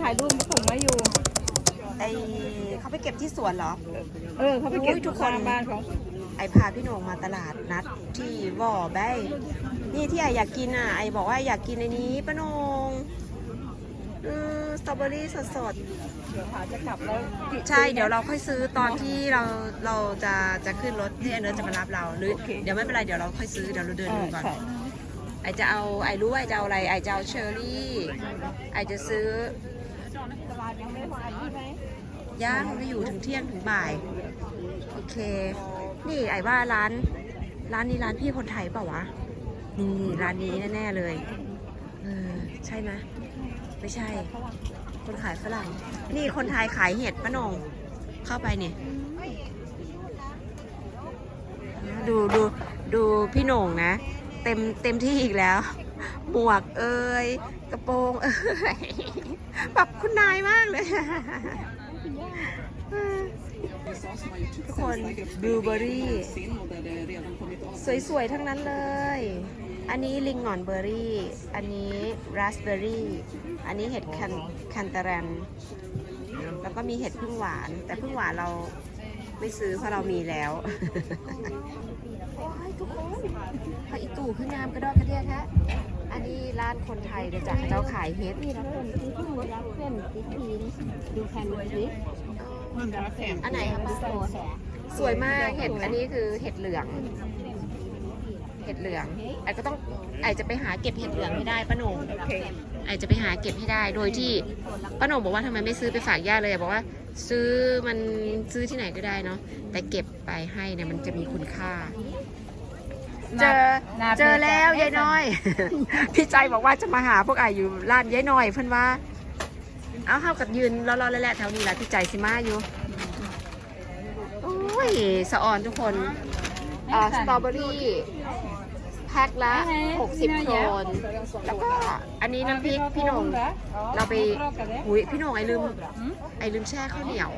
ถ่ายรูปส่งมาอยู่ ไอเขาไปเก็บที่สวนเหรอ เออเขาไปเก็บโอ้ยทุกคนตามบ้านเขาไอพาพี่โหน่งมาตลาดนัดที่วอแบยนี่ที่ไออยากกินอะ ไอบอกว่าอยากกินในนี้ป้าโหนงเออสตรอเบอรี่สดเดี๋ยวพาจะกลับแล้วๆใช่เดี๋ยวเราค่อยซื้อตอนที่เราเราจะจะขึ้นรถที่ไอเนิร์ดจะมารับเราหรือเดี๋ยวไม่เป็นไรเดี๋ยวเราค่อยซื้อเดี๋ยวเราเดินดูก่อนใช่ไอจะเอาไอรู้ว่าไอจะเอาอะไรไอจะเอาเชอร์รี่ไอจะซื้อ ตลาดยังไม่มาใช่ไหม ย่างไม่อยู่ถึงเที่ยงถึงบ่าย โอเค นี่ไอ้ว่าร้าน ร้านนี้ร้านพี่คนไทยเปล่าวะ นี่ร้านนี้แน่ๆเลยเออใช่ไหมไม่ใช่ คนขายฝรั่ง นี่คนไทยขายเห็ดปะนงเข้าไปเนี่ยดูดูดูพี่หน่งนะ เต็มเต็มที่อีกแล้วหมวกเอ้ยกระโปรงเอ้ยแบบคุณนายมากเลย ทุกคนบลูเบอรี่ สวย ๆ ทั้งนั้นเลย อันนี้ลิงหงอนเบอร์รี่ อันนี้ราสเบอร์รี่ อันนี้เห็ดคันคันตารันแล้วก็มีเห็ดพึ่งหวาน แต่พึ่งหวานเราไม่ซื้อเพราะเรามีแล้วโอ้ยทุกคนพออีตู่ขึ้นงามกระดอกกระเดียแท้อันนี้ร้านคนไทยเดี๋ยวจากเจ้าขายเห็ดนี่เราเป็นที่ที่มูรับเพื่อนที่ทีนดูแคนดูดิ อันไหนครับโซแสสวยมากเห็ดอันนี้คือเห็ดเหลือง เห็ดเหลืองไอ้ก็ต้องไอ้จะไปหาเก็บเห็ดเหลืองให้ได้ป้าหนงโอเคไอ้จะไปหาเก็บให้ได้โดยที่ป้าหนงบอกว่าทำไมไม่ซื้อไปฝากย่าเลยอะบอกว่า ซื้อมันซื้อที่ไหนก็ได้เนาะแต่เก็บไปให้เนี่ยมันจะมีคุณค่าเจอเจอแล้วยายน้อย พี่ใจบอกว่าจะมาหาพวกไอ้อยู่ร้านยายน้อยเพิ่นว่า เอาเข้ากับยืนรอๆแล้วแหละแถวนี้แหละพี่ใจสิมาอยู่ โอ้ย สะออนทุกคนอ่าสตรอเบอรี่แพ็คละ 60โครนแล้วก็อันนี้น้ำพริกพี่หนงเราไปหุยพี่หนงไอลืม ไอลืมแช่ข้าวเหนียว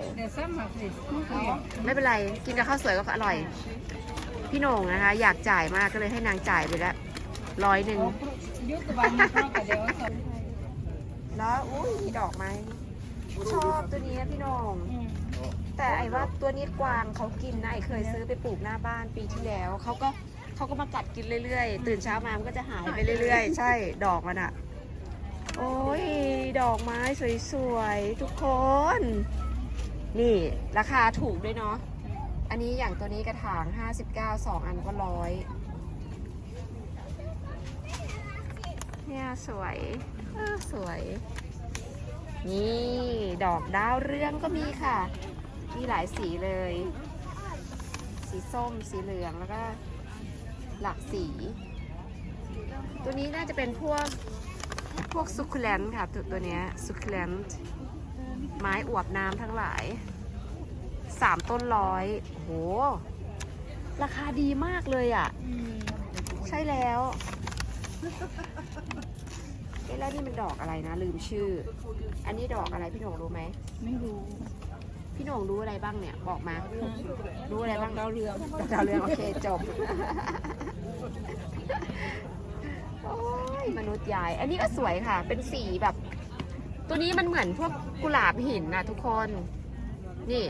ไม่เป็นไร กินกับข้าวสวยก็อร่อย พี่หนงนะคะ อยากจ่ายมากก็เลยให้นางจ่ายไปแล้วร้อยหนึ่ง แล้วอุ้ยมีดอกไหมชอบตัวนี้อะพี่หนงแต่ไอ้ว่าตัวนี้กวางเขากินนะไอ้เคยซื้อไปปลูกหน้าบ้านปีที่แล้วเขาก็เขาก็มากัดกินเรื่อยๆ ตื่นเช้ามามันก็จะหายไปเรื่อยๆ ใช่ดอกมันอะโอ้ยดอกไม้สวยๆ ทุกคน นี่ราคาถูกด้วยเนาะอันนี้อย่างตัวนี้กระถาง 59 2 อันก็ร้อยเนี่ยสวยเออ สวย นี่ดอกดาวเรืองก็มีค่ะ มีหลายสีเลย สีส้มสีเหลืองแล้วก็หลากสี ตัวนี้น่าจะเป็นพวกพวกสุคแลนต์ค่ะตัวตัวเนี้ยสุคแลนต์ไม้อวบน้ำทั้งหลายสามต้นร้อยโห ราคาดีมากเลยอะ ใช่แล้ว อ๊ะแล้วนี่มันดอกอะไรนะ ลืมชื่อ อันนี้ดอกอะไรพี่หนงรู้ไหม ไม่รู้ พี่โหน่งรู้อะไรบ้างเนี่ยบอกมา รู้อะไรบ้างดาวเรืองดาวเรืองโอเคจบ โอ้ยมนุษย์ยาย อันนี้ก็สวยค่ะ เป็นสีแบบ ตัวนี้มันเหมือนพวกกุหลาบหินนะทุกคน นี่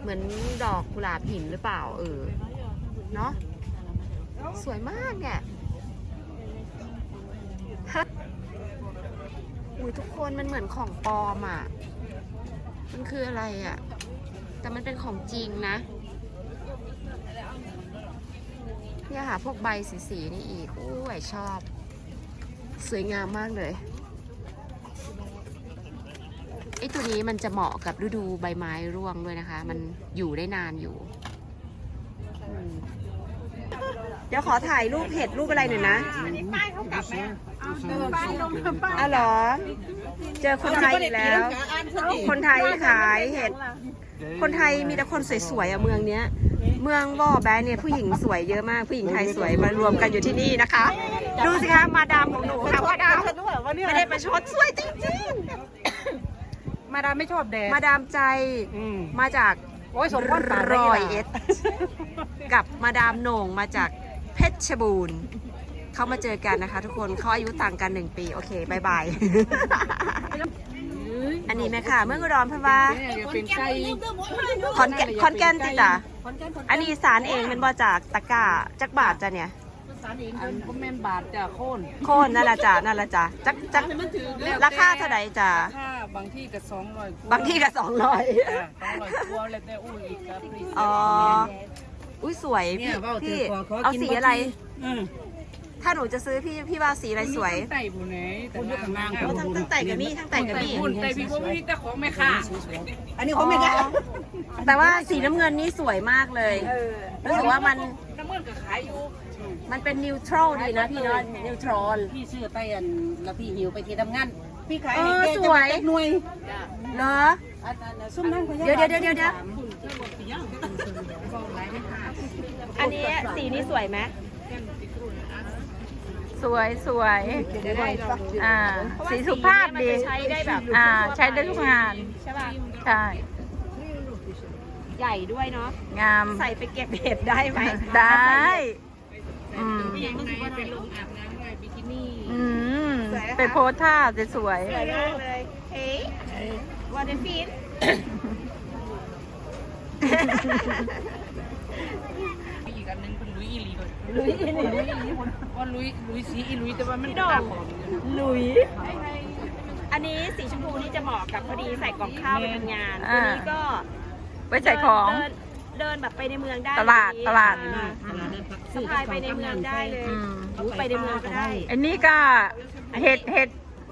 เหมือนดอกกุหลาบหินหรือเปล่า เออ เนาะ สวยมากเนี่ยฮะ อุ้ยทุกคนมันเหมือนของปลอมอะ มันคืออะไรอะ แต่มันเป็นของจริงนะ เนี่ยค่ะพวกใบสีๆนี่อีกอู้ยชอบ สวยงามมากเลยไอ้ตัวนี้มันจะเหมาะกับฤดูใบไม้ร่วงด้วยนะคะ มันอยู่ได้นานอยู่อืม เดี๋ยวขอถ่ายรูปเห็ดรูปอะไรหน่อยนะป้ายเขากลับไหมป้ายลงมาป้ายอ้าวเหรอ เจอคนไทยอีกแล้ว คนไทยขายเห็ด คนไทยมีแต่คนสวยๆอะเมืองเนี้ย เมืองบ่อแบนเนี่ยผู้หญิงสวยเยอะมากผู้หญิงไทยสวยมารวมกันอยู่ที่นี่นะคะ ดูสิคะมาดามของหนูค่ะมาดามไม่ได้ประชดสวยจริงมาดามไม่ชอบแดดๆมาดามใจมาจากโอ้ยสมพรปากรอยเอ็ดกับมาดามโหน่งมาจาก เพชรบูรณ์เข้ามาเจอกันนะคะ ทุกคนเขาอายุต่างกันหนึ่งปี โอเคบายบาย อันนี้แม่ค่ะ เมื่ออุดรเพันว่าเป็นไก่คอนแกนคอนแกนติจ้ะอันนี้สารเองเป็นบอจากตะกร้าจักบาทจ้ะเนี่ยอันก็แม่นบาทจะโค่นโค่นนั่นละจ้ะนั่นละจ้ะจักจักราคาเท่าไหร่จ้ะค่าบางที่ก็สองร้อยบางที่ก็สองร้อยสองร้อยกว่าแล้วแต่อุ้ยอีกครับอ๋อ อุ้ยสวยเนี่พี่ยเว้าพี่ถือขอขอเอากินสีบ่อะไร อืมถ้าหนูจะซื้อพี่พี่ว่าสีอะไรสวย ไต่ผู้ไหนแต่ยข้างล่างโอ้ทั้งทั้งไต่กับมี่ทั้งไต่กับมี่คุณไต่พี่พวกนี้แต่ของไม่ค่ะอันนี้เขาไม่ได้แต่ว่าสีน้ำเงินนี่สวยมากเลยรู้สึกว่ามันน้ำมันก็ขายอยู่มันเป็นนิวทรัลดีนะพี่เนาะนิวทรัลพี่ซื้อไปอันแล้วพี่หิวไปที่ทำงาน พี่ขายเอให้อแกสจะวมายจากหน่วยเหรอ อันนั้นซุ่มนั่งก็เดี๋ยวเดี๋ยวเดี๋ยวเดี๋ยวเดี๋ยว อันนี้สีนี้สวยไหมสวยสวยอ่าสีสุภาพดีใช้ได้แบบอ่าใช้ได้ทุกงานใช่ป่ะใช่ใหญ่ด้วยเนาะงามใส่ไปเก็บเห็ดได้ไหมได้อืมเป็นลงอาบน้ำด้วยบิกินี่อืมไปโพสท่าสวยสวยมากเลยเฮ้ยวันเดฟิน ลุยอีลีเลยลุยอีลีว่าลุยลุยสีอีลุยแต่ว่ามันตาบอดหลุย อันนี้สีชมพูนี่จะเหมาะกับพอดีใส่กล่องข้าวไปทำงานตัวนี้ก็ไว้ใส่ของเดินเดินแบบไปในเมืองได้ตลาดตลาดสะพายไปในเมืองได้เลยไปในเมืองก็ได้ อันนี้ก็เห็ดเห็ด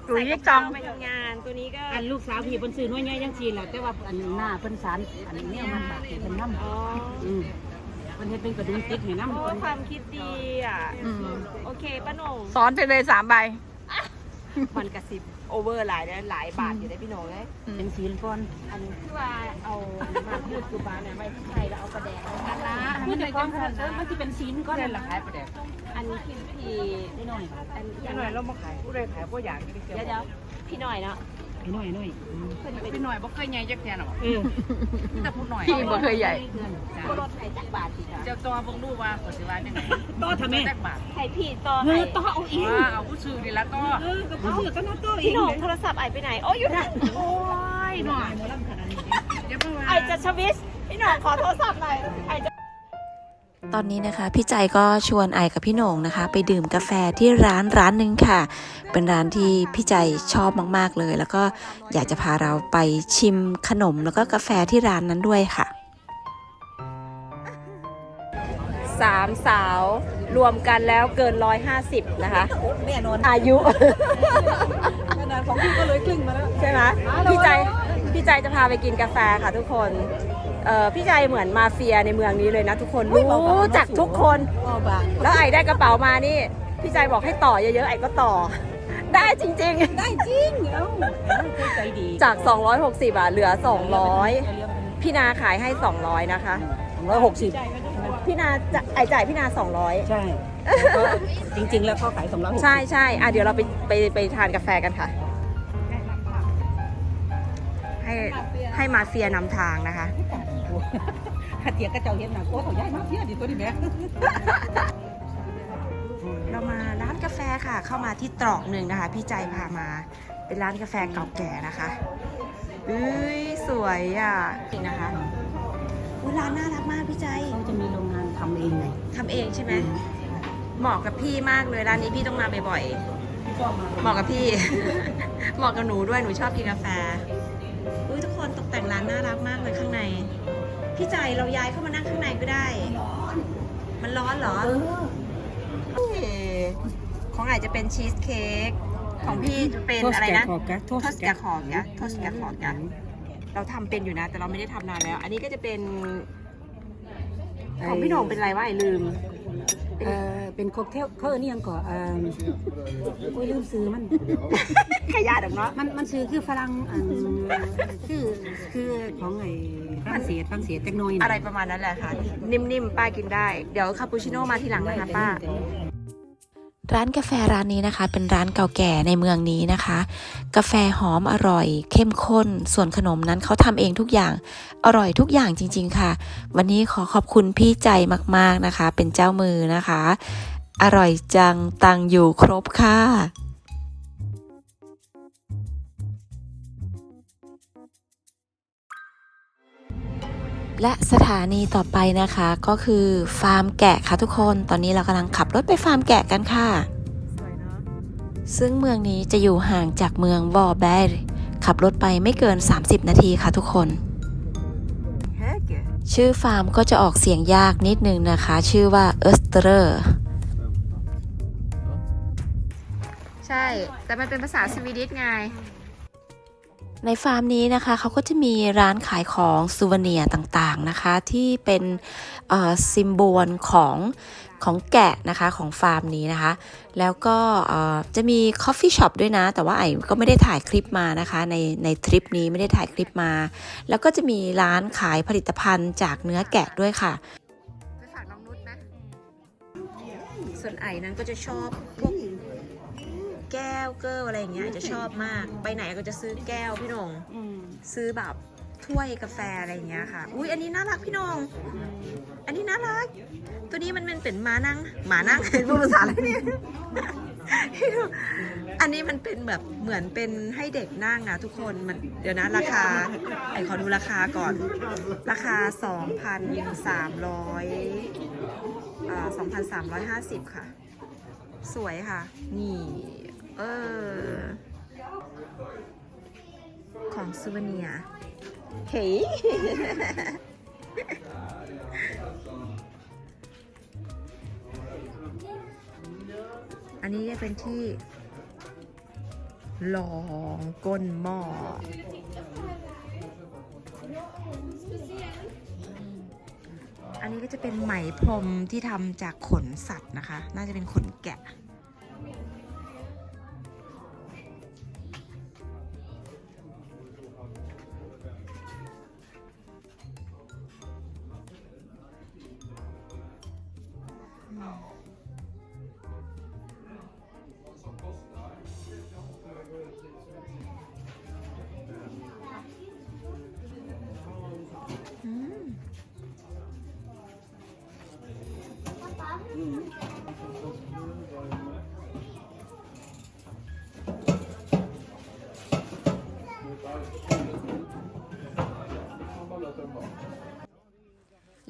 หลุยจองไปทำงานตัวนี้ก็อันลูกสาวพี่เพิ่นซื้อน่วยใหญ่จังซี่แหละแต่ว่าอันหน้าเพิ่นสารอันนี้มันบาดเพิ่นนำอ๋อ เพิ่นเฮ็ดเป็นกระดุมติดให้นำโอ้เพิ่นความคิดดีอะ อืมโอเคป้าหนงสอนไปเลยสามใบมันกระซิบโอเวอร์หลายนะหลายบาทอยู่ได้พี่หนงเลยเป็นสีก่อนอันที่ว่าเอามาพูดกูบาเนี่ยไว้ที่ไทยแล้วเอากระแดงเอากันละพูดถึงก่อนเออมันสิเป็นสีก่อนก็เลยราคายประเดี๋ยวอันนี้พี่พี่นิดหน่อยอันพี่หน่อยเรามาขายผู้ใดขายผู้อยากที่เดี๋ยวเดี๋ยวพี่หน่อยเนาะ นิดหน่อยหน่อยเพิ่นเป็นพี่หน่อยบ่เคยใหญ่จักแทนหรอกเออแต่ผู้หน่อยพี่บ่เคยใหญ่รถไทยจักบาทสิคะเจ้าตัวเบิ่งดูว่าปัจจุบันยังไงต่อทำไมจักบาทไทยพี่ต่อเอให้อต่อเอาอีกว่าเอาผู้ซื้อดีละก็เออก็ซื้อก็น่าต่ออีพี่กหนงโทรศัพท์ไอไปไหนโอ้อยู่นั่นโอ้ยหน่อยอย่าเพิ่งไอจะชวิสพี่หนงขอโทรศัพท์หน่อยไอจะ ตอนนี้นะคะพี่ใจก็ชวนไอกับพี่โหน่งนะคะ ไปดื่มกาแฟที่ร้านร้านหนึ่งค่ะ เป็นร้านที่พี่ใจชอบมากๆเลย แล้วก็อยากจะพาเราไปชิมขนมแล้วก็กาแฟที่ร้านนั้นด้วยค่ะสามสาวรวมกันแล้วเกินร้อยห้าสิบนะคะแน่นอนอายุขนาดของพี่ก็เลยครึ่งมาแล้วใช่ไหมพี่ใจพี่ใจจะพาไปกินกาแฟค่ะทุกคน เอ่อพี่ใจเหมือนมาเฟียในเมืองนี้เลยนะทุกคนรู้จักทุกคนก็บางแล้วไอ้ได้กระเป๋ามานี่ พี่ใจบอกให้ต่อเยอะๆไอ้ก็ต่อ ได้จริงได้จริงเอ้าใจดีๆจาก 260บาทเหลือ 200 พี่นาขายให้ 200 นะคะร้อยหกสิบพี่นาจะไอ้จ่ายพี่นา 200 ใช่จริง ๆ แล้วเขาขายสองร้อยหกใช่ใช่อะเดี๋ยวเราไปไปไปทานกาแฟกันค่ะให้ให้มาเฟียนำทางนะคะ ถ้าเตียกระเจ้าเห็นหนังโอ้เขาย้ายมาเที่ยดีตัวนี้แม่เรามาร้านกาแฟค่ะ เข้ามาที่ตรอกหนึ่งนะคะ พี่ใจพามา เป็นร้านกาแฟเก่าแก่นะคะอุ้ยสวยอะจริงนะคะอุ้ยร้านน่ารักมากพี่ใจเขาจะมีโรงงานทำเองไงทำเองใช่ไหมเหมาะกับพี่มากเลยร้านนี้พี่ต้องมาบ่อยๆเหมาะกับพี่ เหมาะกับหนูด้วยหนูชอบกินกาแฟอุ้ยทุกคนตกแต่งร้านน่ารักมากเลยข้างใน พี่ใจเราย้ายเข้ามานั่งข้างในก็ได้ มันร้อนเหรอโอเคของอาจจะเป็นชีสเค้ก ของพี่จะเป็นอะไรนะ โทสแกะโทสแกะขอกะโทสแกะขอกะเราทำเป็นอยู่นะ แต่เราไม่ได้ทำนานแล้ว อันนี้ก็จะเป็น ของพี่โหน่งเป็นอะไรวะไอ้ลืม เออเป็นค็อกเทลเขาเออนี่ยังก่อเออโอ้ยลืมซื้อมัน ขยะดอกเนาะ มันมันซื้อคือฝรั่งอันคือคือของไอ้ฝรั่งเศสฝรั่งเศสจักหน่อยนอะไรประมาณนั้นแหละค่ะ นิ่มๆ ป้ากินได้ เดี๋ยวคาปูชิโน่มาทีหลังนะคะป้า ร้านกาแฟร้านนี้นะคะ เป็นร้านเก่าแก่ในเมืองนี้นะคะ กาแฟหอมอร่อย เข้มข้น ส่วนขนมนั้นเขาทำเองทุกอย่างอร่อยทุกอย่างจริง ๆ ค่ะ วันนี้ขอขอบคุณพี่ใจมากๆนะคะ เป็นเจ้ามือนะคะ อร่อยจังตังอยู่ครบค่ะ และสถานีต่อไปนะคะก็คือฟาร์มแกะค่ะทุกคน ตอนนี้เรากำลังขับรถไปฟาร์มแกะกันค่ะ ซึ่งเมืองนี้จะอยู่ห่างจากเมืองบอแบร์ขับรถไปไม่เกิน 30 นาทีค่ะทุกคน ชื่อฟาร์มก็จะออกเสียงยากนิดนึงนะคะ ชื่อว่าเอสเตอร์ใช่ แต่มันเป็นภาษาสวีดิชไง ในฟาร์มนี้นะคะเขาก็จะมีร้านขายของซูเวเนียต่างๆนะคะที่เป็นซิมโบลของของแกะนะคะของฟาร์มนี้นะคะ แล้วก็จะมีคอฟฟี่ช็อปด้วยนะ แต่ว่าไอ้ก็ไม่ได้ถ่ายคลิปมานะคะ ในในทริปนี้ไม่ได้ถ่ายคลิปมา แล้วก็จะมีร้านขายผลิตภัณฑ์จากเนื้อแกะด้วยค่ะไปฝากน้องนุชนะ ส่วนไอ้นั้นก็จะชอบพวก แก้วเกอร์อะไรอย่างเงี้ยจะชอบมาก ไปไหนก็จะซื้อแก้วพี่หนงซื้อแบบถ้วยกาแฟอะไรอย่างเงี้ยค่ะ อุ้ยอันนี้น่ารักพี่หนงอันนี้น่ารัก ตัวนี้มันเป็นเป็นม้านั่งหมานั่งพูดภาษาอะไรเนี่ยอันนี้มันเป็นแบบเหมือนเป็นให้เด็กนั่งนะทุกคนมันเดี๋ยวนะราคาไอขอดูราคาก่อน ราคา 2,300อ่า2,350 ค่ะ สวยค่ะ นี่ เออ ของซูเวเนียเฮ้ยอันนี้จะเป็นที่ลองก้นหม้ออันนี้ก็จะเป็นไหมพรมที่ทำจากขนสัตว์นะคะ น่าจะเป็นขนแกะ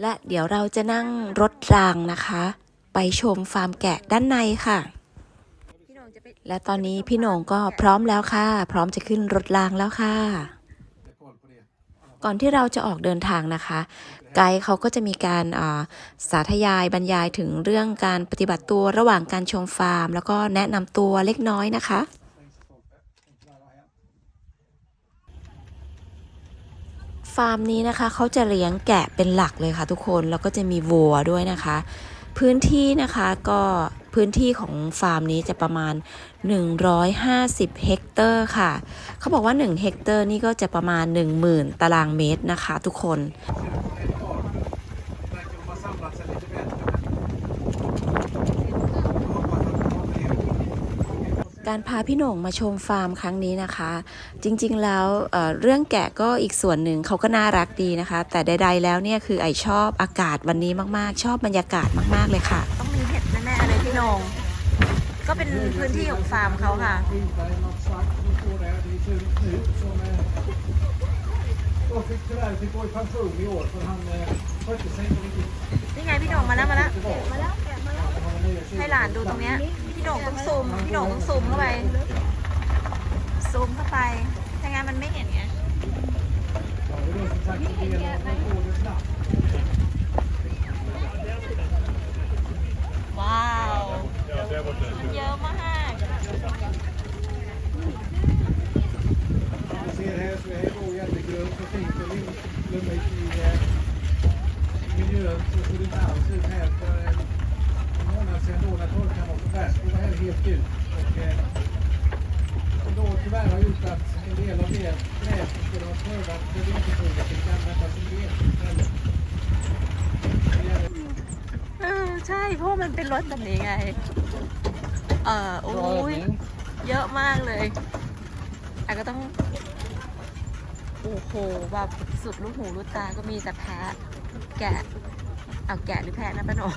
และเดี๋ยวเราจะนั่งรถรางนะคะ ไปชมฟาร์มแกะด้านในค่ะ และตอนนี้พี่โหน่งก็พร้อมแล้วค่ะ พร้อมจะขึ้นรถรางแล้วค่ะ ก่อนที่เราจะออกเดินทางนะคะ ไกด์เขาก็จะมีการาสาธยายบรรยายถึงเรื่องการปฏิบัติตัวระหว่างการชมฟาร์ม แล้วก็แนะนำตัวเล็กน้อยนะคะฟาร์มนี้นะคะเขาจะเลี้ยงแกะเป็นหลักเลยค่ะทุกคน แล้วก็จะมีวัวด้วยนะคะ พื้นที่นะคะก็พื้นที่ของฟาร์มนี้จะประมาณ 150 เฮกเตอร์ค่ะ เขาบอกว่า 1 เฮกเตอร์นี่ก็จะประมาณ 10,000 ตารางเมตรนะคะทุกคน การพาพี่หน่งมาชมฟาร์มครั้งนี้นะคะ จริงๆแล้วเเรื่องแกะก็อีกส่วนหนึ่งเขาก็น่ารักดีนะคะ แต่ใดๆแล้วเนี่ยคือไอชอบอากาศวันนี้มากๆ ชอบบรรยากาศมากๆเลยค่ะ ต้องมีเห็ดแน่ๆเลยพี่หนงก็เป็นพื้นที่ของฟาร์มเขาค่ะนี่ไงพี่หนงมาแล้วมาแล้วให้หลานดูตรงเนี้ย พี่หนงต้องซูมพี่หนงต้องซูมเข้าไป ซูมเข้าไปถ้างั้นมันไม่เห็นไง Ja, det är som sagt en del av året snabbt. ว้าวเยอะมาก Vi ser här så är det jättegrönt och fint och lummigt i eh, miljön. Så såg det inte alls ut här för eh, en månad sedan då när torkan var som värst. Då var det helt gult. Och, eh, och då tyvärr har gjort att en del av det träd som skulle vara skördat för vinterfoder fick användas som ved istället. เออใช่เพราะมันเป็นรถแบบนี้ไง เออโอ้ยเยอะมากเลยอะก็ต้อง โอ้โหแบบสุดลูกหูลูกตาก็มีแต่แพะ แกะ เอาแกะหรือแพะนะป้าหนง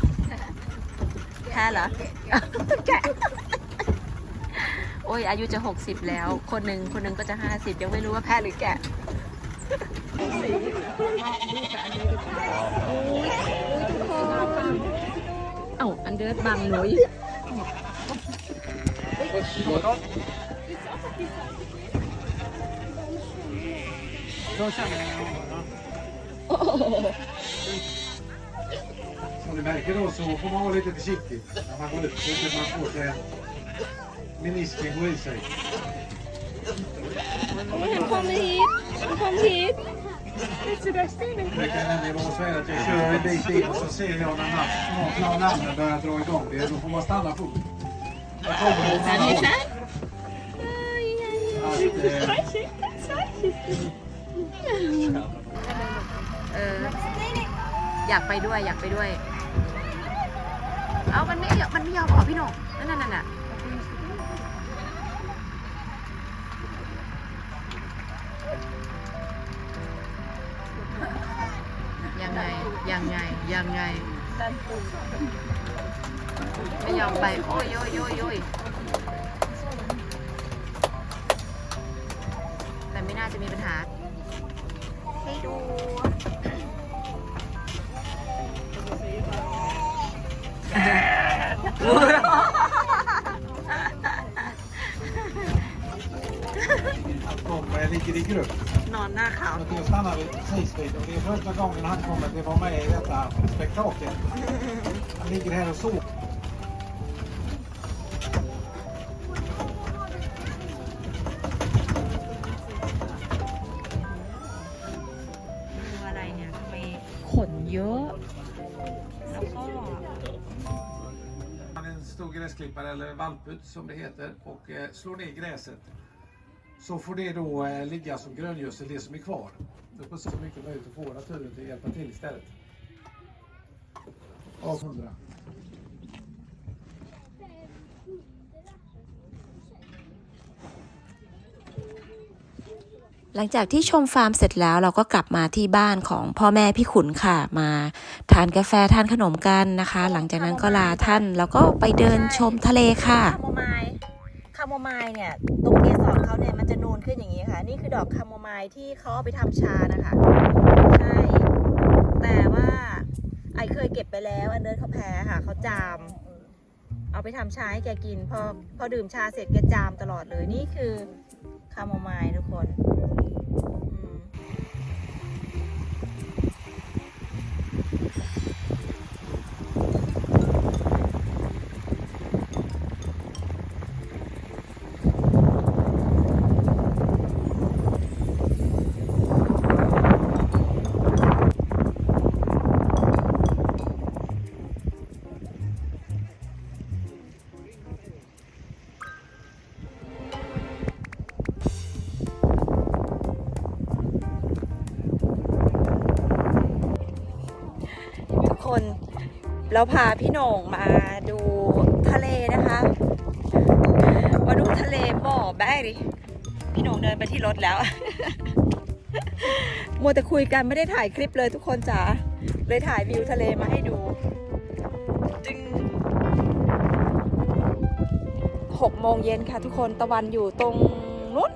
แท้เหรอแกะโอ้ยอายุจะหกสิบแล้ว คนหนึ่งคนหนึ่งก็จะห้าสิบยังไม่รู้ว่าแพ้หรือแกะเอ้าอันเดอร์บังหนุย Som ni märker då så får man vara lite försiktig när man går ut så att man får sig en menisken går i sig. Det kan nämligen vara så här att jag kör en bit in och så ser jag när nam- snart när namnen börjar dra igång det. Då får man stanna fullt. Jag kommer på några håll. Att, eh, เอออยากไปด้วยอยากไปด้วย เอามันไม่มันไม่ยอมออกพี่หนกนั่นนั่นน่ะยังไง ยังไง ยังไง ไม่ยอมไป โอ้ยโอ้ยโอ้ย Han kommer, jag ligger i grupp. Någon när han... Jag stannar vid, precis vid och det är första gången han kommer att vara med i detta spektakel. Han ligger här och sover. Eller valput som det heter och eh, slår ner gräset. Så får det då eh, ligga som gröngödsel det som är kvar. Det är så mycket möjligt att få naturen att hjälpa till istället. Av 100. หลังจากที่ชมฟาร์มเสร็จแล้วเราก็กลับมาที่บ้านของพ่อแม่พี่ขุนค่ะ มาทานกาแฟทานขนมกันนะคะ หลังจากนั้นก็ลาท่านแล้วก็ไปเดินชมทะเลค่ะคาโมไมล์คาโมไมล์เนี่ยตรงเกสรเขาเนี่ยมันจะนูนขึ้นอย่างนี้ค่ะ นี่คือดอกคาโมไมล์ที่เขาเอาไปทำชานะคะใช่แต่ว่าไอเคยเก็บไปแล้วอันเดินเขาแพ้ค่ะเขาจามเอาไปทำชาให้แกกินพอพอดื่มชาเสร็จแกจามตลอดเลยนี่คือคาโมไมล์ทุกคน เราพาพี่โหน่งมาดูทะเลนะคะมาดูทะเลบ่อแบกดิพี่โหน่งเดินไปที่รถแล้ว มัวแต่คุยกันไม่ได้ถ่ายคลิปเลยทุกคนจ๋าเลยถ่ายวิวทะเลมาให้ดูจึงหกโมงเย็นค่ะทุกคนตะวันอยู่ตรงนู้น